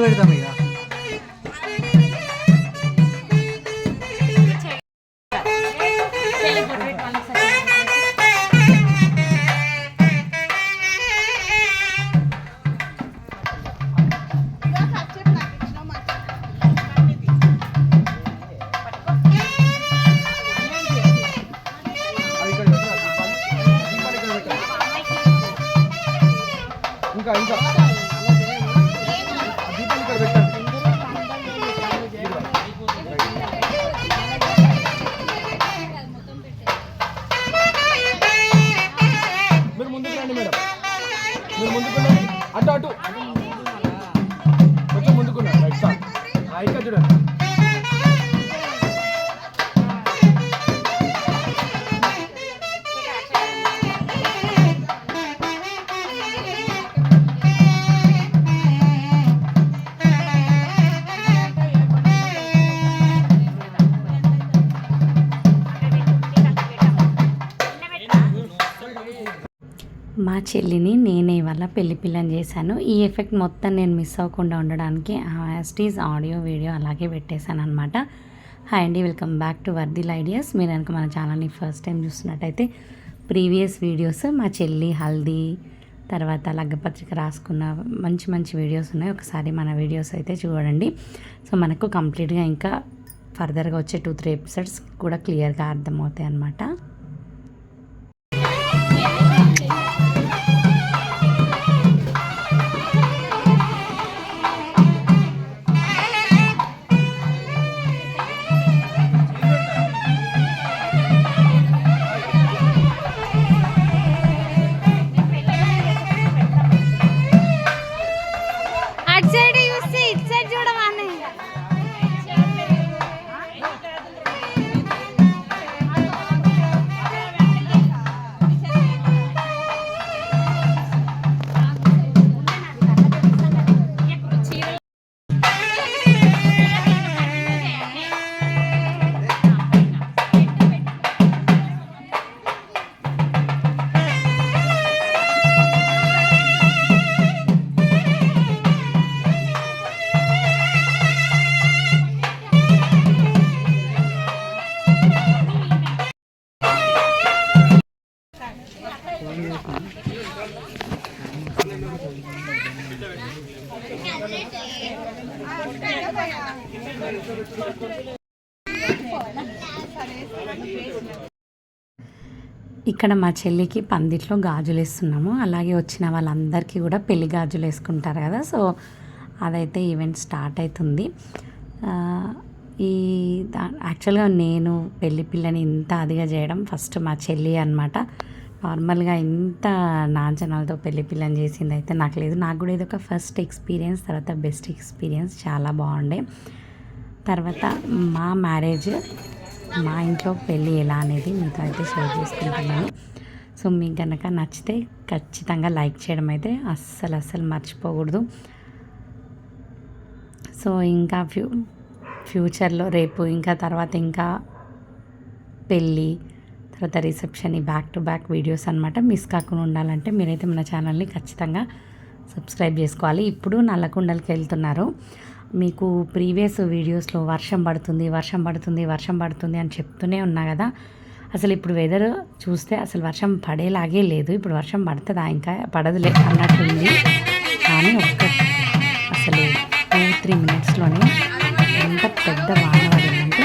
పెడతాం ఇక. మా చెల్లిని నేనే ఇవాళ పెళ్ళి పిల్లని చేశాను. ఈ ఎఫెక్ట్ మొత్తం నేను మిస్ అవ్వకుండా ఉండడానికి యాస్టీస్ ఆడియో వీడియో అలాగే పెట్టేశాను అనమాట హాయ్ అండి వెల్కమ్ బ్యాక్ టు వర్దిల్ ఐడియాస్. మీరు కనుక మన ఛానల్ని ఫస్ట్ టైం చూస్తున్నట్టయితే ప్రీవియస్ వీడియోస్ మా చెల్లి హల్దీ తర్వాత లగ్గపత్రిక రాసుకున్న మంచి మంచి వీడియోస్ ఉన్నాయి. ఒకసారి మన వీడియోస్ అయితే చూడండి. సో మనకు కంప్లీట్గా ఇంకా ఫర్దర్గా వచ్చే టూ త్రీ ఎపిసోడ్స్ కూడా క్లియర్గా అర్థమవుతాయి అన్నమాట ఇక్కడ మా చెల్లికి పందిట్లో గాజులు వేస్తున్నాము అలాగే వచ్చిన వాళ్ళందరికీ కూడా పెళ్ళి గాజులు వేసుకుంటారు కదా. సో అదైతే ఈవెంట్ స్టార్ట్ అవుతుంది ఈ దా- యాక్చువల్గా నేను పెళ్ళి పిల్లని ఇంత అదిగా చేయడం ఫస్ట్ మా చెల్లి అనమాట నార్మల్గా ఇంత నాంచనాలతో పెళ్ళి పిల్లని చేసింది అయితే నాకు లేదు. నాకు కూడా ఇది ఒక ఫస్ట్ ఎక్స్పీరియన్స్ తర్వాత బెస్ట్ ఎక్స్పీరియన్స్. చాలా బాగుండే. తర్వాత మా మ్యారేజ్ మా ఇంట్లో పెళ్ళి ఎలా అనేది మీతో అయితే షేర్ చేసుకుంటున్నాను. సో మీకు కనుక నచ్చితే ఖచ్చితంగా లైక్ చేయడం అయితే అస్సలు అస్సలు మర్చిపోకూడదు. సో ఇంకా ఫ్యూ ఫ్యూచర్లో రేపు ఇంకా తర్వాత ఇంకా పెళ్ళి తర్వాత రిసెప్షన్ ఈ బ్యాక్ టు బ్యాక్ వీడియోస్ అనమాట మిస్ కాకుండా ఉండాలంటే మీరైతే మన ఛానల్ని ఖచ్చితంగా సబ్స్క్రైబ్ చేసుకోవాలి. ఇప్పుడు నల్లకొండలకి వెళ్తున్నారు. మీకు ప్రీవియస్ వీడియోస్లో వర్షం పడుతుంది వర్షం పడుతుంది వర్షం పడుతుంది అని చెప్తూనే ఉన్నా కదా. అసలు ఇప్పుడు వెదర్ చూస్తే అసలు వర్షం పడేలాగే లేదు. ఇప్పుడు వర్షం పడుతుందా ఇంకా? పడదులే అన్నట్టుంది కానీ ఒక్క అసలు టూ త్రీ మినిట్స్లోనే ఎంత పెద్ద వాన పడిందంటే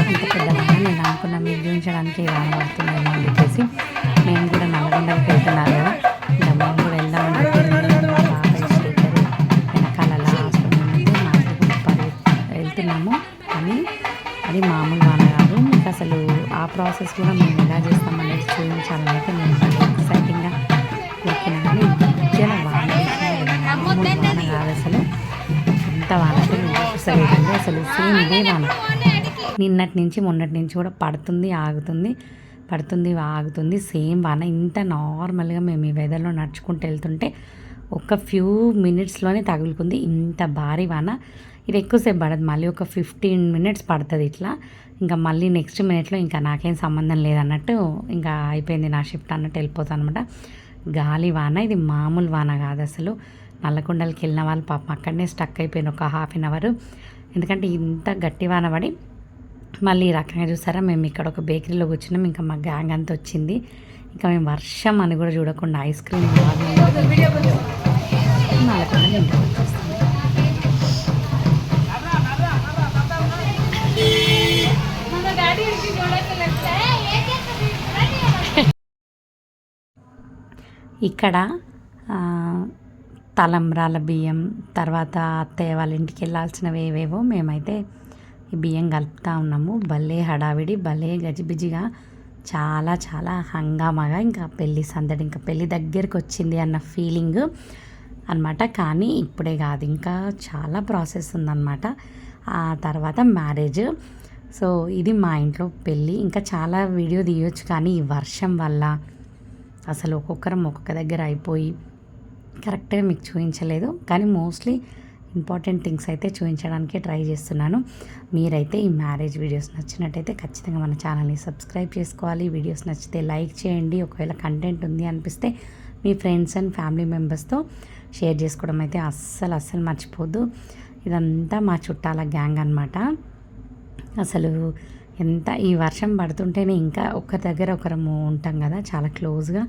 అంత పెద్ద వాన నేను అనుకున్నా మీరు చూపించడానికి వాన పడుతున్నాయేమో అని చెప్పేసి. ప్రాసెస్ కూడా మేము ఎలా చేస్తామనేది చూపించాలని అయితే నేను చాలా ఎక్సైటింగ్గా కూర్చున్నా కానీ మధ్యలో వాన వాన కాదు అసలు. ఎంత వాన అసలు సేమ్ ఇదే వాన. నిన్నటి నుంచి మొన్నటి నుంచి కూడా పడుతుంది ఆగుతుంది పడుతుంది ఆగుతుంది సేమ్ వాన. ఇంత నార్మల్గా మేము ఈ వెదర్లో నడుచుకుంటూ వెళ్తుంటే ఒక ఫ్యూ మినిట్స్లోనే తగులుకుంది. ఇంత భారీ వాన. ఇది ఎక్కువసేపు పడదు. మళ్ళీ ఒక ఫిఫ్టీన్ మినిట్స్ పడుతుంది ఇట్లా. ఇంకా మళ్ళీ నెక్స్ట్ మినిట్లో ఇంకా నాకేం సంబంధం లేదన్నట్టు ఇంకా అయిపోయింది నా షిఫ్ట్ అన్నట్టు వెళ్ళిపోతాను అనమాట గాలి వాన ఇది మామూలు వాన కాదు అసలు. నల్లకొండలకి వెళ్ళిన వాళ్ళు పాపం అక్కడనే స్టక్ అయిపోయిన ఒక హాఫ్ అన్ అవర్ ఎందుకంటే ఇంత గట్టి వాన పడి మళ్ళీ ఈ రకంగా చూసారా మేము ఇక్కడ ఒక బేకరీలో కూర్చున్నాం ఇంకా మా గ్యాంగ్ అంతా వచ్చింది. ఇంకా మేము వర్షం అని కూడా చూడకుండా ఐస్ క్రీమ్ నల్లకొండ ఇక్కడ తలంబ్రాల బియ్యం తర్వాత అత్తయ్య వాళ్ళ ఇంటికి వెళ్ళాల్సినవి ఏవేవో మేమైతే ఈ బియ్యం కలుపుతా ఉన్నాము. భలే హడావిడి భలే గజిబిజిగా చాలా చాలా హంగామాగా ఇంకా పెళ్ళి సందడి ఇంకా పెళ్ళి దగ్గరికి వచ్చింది అన్న ఫీలింగ్ అనమాట కానీ ఇప్పుడే కాదు ఇంకా చాలా ప్రాసెస్ ఉందన్నమాట. ఆ తర్వాత మ్యారేజ్. సో ఇది మా ఇంట్లో పెళ్ళి. ఇంకా చాలా వీడియో తీయొచ్చు కానీ ఈ వర్షం వల్ల అసలు ఒక్కొక్కరం ఒక్కొక్క దగ్గర అయిపోయి కరెక్ట్గా మీకు చూపించలేదు. కానీ మోస్ట్లీ ఇంపార్టెంట్ థింగ్స్ అయితే చూపించడానికే ట్రై చేస్తున్నాను. మీరైతే ఈ మ్యారేజ్ వీడియోస్ నచ్చినట్టయితే ఖచ్చితంగా మన ఛానల్ని సబ్స్క్రైబ్ చేసుకోవాలి. వీడియోస్ నచ్చితే లైక్ చేయండి. ఒకవేళ కంటెంట్ ఉంది అనిపిస్తే మీ ఫ్రెండ్స్ అండ్ ఫ్యామిలీ మెంబర్స్తో షేర్ చేసుకోవడం అయితే అస్సలు అస్సలు మర్చిపోద్దు. ఇదంతా మా చుట్టాల గ్యాంగ్ అనమాట అసలు ఎంత ఈ వర్షం పడుతుంటేనే ఇంకా ఒకరి దగ్గర ఒకరము ఉంటాం కదా చాలా క్లోజ్గా.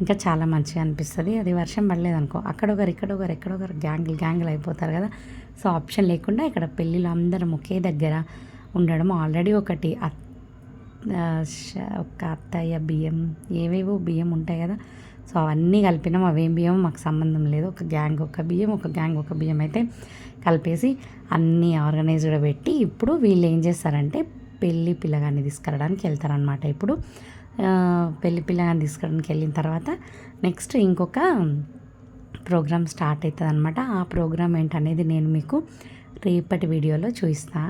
ఇంకా చాలా మంచిగా అనిపిస్తుంది. అది వర్షం పడలేదనుకో అక్కడొకరు అక్కడ ఒకరు ఇక్కడ ఒకరు ఒకరు గ్యాంగులు గ్యాంగులు అయిపోతారు కదా. సో ఆప్షన్ లేకుండా ఇక్కడ పెళ్ళిలో అందరం ఒకే దగ్గర ఉండడం. ఆల్రెడీ ఒకటి ష- ఒక అత్తయ్య బియ్యం ఏవేవో బియ్యం ఉంటాయి కదా. సో అవన్నీ కలిపినాం. అవేం బియ్యం మాకు సంబంధం లేదు. ఒక గ్యాంగ్ ఒక బియ్యం ఒక గ్యాంగ్ ఒక బియ్యం అయితే కలిపేసి అన్నీ ఆర్గనైజ్డ్ పెట్టి ఇప్పుడు వీళ్ళు ఏం చేస్తారంటే పెళ్ళి పిల్లగాన్ని తీసుకురావడానికి వెళ్తారనమాట ఇప్పుడు. పెళ్ళి పెళ్ళి పిల్లగాన్ని తీసుకురావడానికి వెళ్ళిన తర్వాత నెక్స్ట్ ఇంకొక ప్రోగ్రామ్ స్టార్ట్ అవుతుంది అనమాట ఆ ప్రోగ్రామ్ ఏంటనేది నేను మీకు రేపటి వీడియోలో చూపిస్తా.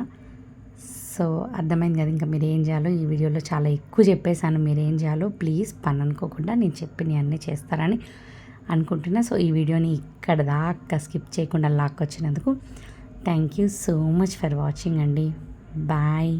సో అర్థమైంది కదా ఇంకా మీరు ఏం చేయాలో? ఈ వీడియోలో చాలా ఎక్కువ చెప్పేశాను. మీరు ఏం చేయాలో? ప్లీజ్ పని అనుకోకుండా నేను చెప్పినవి అన్నీ చేస్తారని అనుకుంటున్నా. సో ఈ వీడియోని ఇక్కడ దాకా స్కిప్ చేయకుండా లాక్కొచ్చినందుకు thank you so much for watching అండి. బాయ్.